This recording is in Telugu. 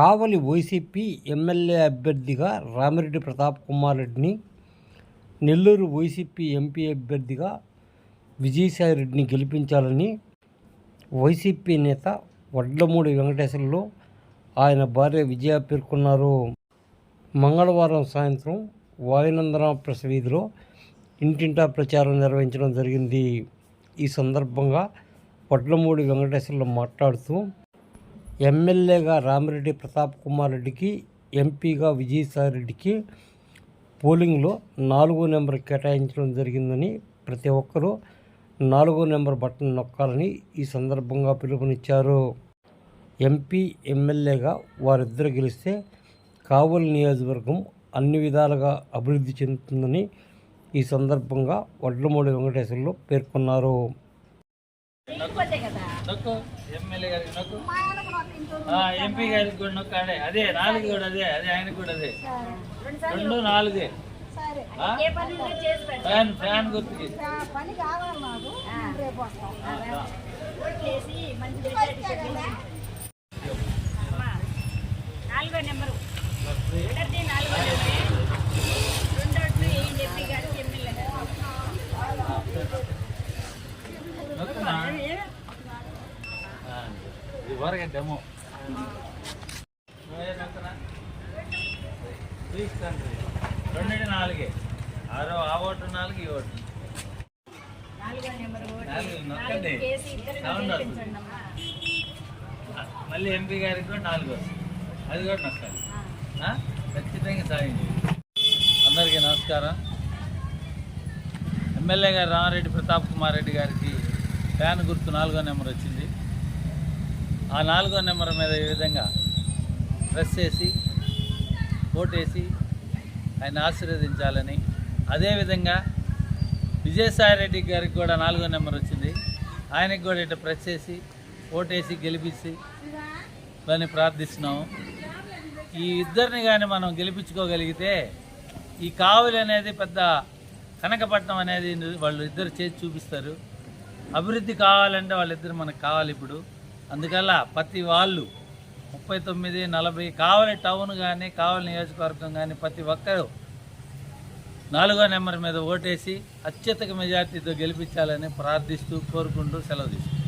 కావలి వైసీపీ ఎమ్మెల్యే అభ్యర్థిగా రామిరెడ్డి ప్రతాప్ కుమార్ రెడ్డిని నెల్లూరు వైసీపీ ఎంపీ అభ్యర్థిగా విజయసాయి రెడ్డిని గెలిపించాలని వైసీపీ నేత వడ్లమూడి వెంకటేశ్వర్లు ఆయన భార్య విజయ పేర్కొన్నారు. మంగళవారం సాయంత్రం వాయునందన ప్రెస్ వీధిలో ఇంటింటా ప్రచారం నిర్వహించడం జరిగింది. ఈ సందర్భంగా వడ్లమూడి వెంకటేశ్వర్లు మాట్లాడుతూ ఎమ్మెల్యేగా రామిరెడ్డి ప్రతాప్ కుమార్ రెడ్డికి ఎంపీగా విజయసాయి రెడ్డికి పోలింగ్లో నాలుగో నెంబర్ కేటాయించడం జరిగిందని ప్రతి ఒక్కరూ నాలుగో నెంబర్ బటన్ నొక్కాలని ఈ సందర్భంగా పిలుపునిచ్చారు. ఎంపీ ఎమ్మెల్యేగా వారిద్దరు గెలిస్తే కావలి నియోజకవర్గం అన్ని విధాలుగా అభివృద్ధి చెందుతుందని ఈ సందర్భంగా వడ్లమూడి వెంకటేశ్వర్లు పేర్కొన్నారు. నొక్కు ఎమ్మెల్యే గారికి నొక్కు. ఆ, ఎంపీ గారికి కూడా నొక్కు అదే అదే నాలుగు కూడా అదే అదే ఆయనకు కూడా అదే. రెండు నాలుగే. ఆ? ఫ్యాన్ ఫ్యాన్ గుర్తుకి పని కావాలి మాకు రేపు వస్తాం నాలుగో నెంబరు ఇద్దరిది నాలుగో నెంబరు రెండోట్లు ఏం చెప్పి గారు ఎమ్మెల్యే గారు నొక్కునా ఆ, డెమో? తీస్తాను రెండింటి నాలుగే. ఆరో ఆ ఓటు నాలుగు ఈ ఓటు. మళ్ళీ ఎంపీ గారికి కూడా నాలుగు అది కూడా నొక్కాలి? ఖచ్చితంగా సాయం అందరికీ నమస్కారం. ఎమ్మెల్యే గారు రామారెడ్డి ప్రతాప్ కుమార్ రెడ్డి గారికి ఫ్యాన్ గుర్తు నాలుగో నెంబర్ వచ్చింది. ఆ నాలుగో నెంబర్ మీద ఈ విధంగా ప్రెస్ చేసి ఓటేసి ఆయన ఆశీర్వదించాలని. అదేవిధంగా విజయసాయి రెడ్డి గారికి కూడా నాలుగో నెంబర్ వచ్చింది. ఆయనకి కూడా ఇట్లా ప్రెస్ చేసి ఓటేసి గెలిపించి దాన్ని ప్రార్థిస్తున్నాము. ఈ ఇద్దరిని కానీ మనం గెలిపించుకోగలిగితే ఈ కావలి అనేది పెద్ద కనకపట్నం అనేది వాళ్ళు ఇద్దరు చేసి చూపిస్తారు. అభివృద్ధి కావాలంటే వాళ్ళిద్దరు మనకు కావాలి ఇప్పుడు. అందుకల్ల ప్రతి వాళ్ళు ముప్పై తొమ్మిది నలభై కావలి టౌన్ కానీ కావలి నియోజకవర్గం కానీ ప్రతి ఒక్కరు నాలుగో నెంబర్ మీద ఓటేసి అత్యధిక మెజార్టీతో గెలిపించాలని ప్రార్థిస్తూ కోరుకుంటూ సెలవు తీసుకుంటాం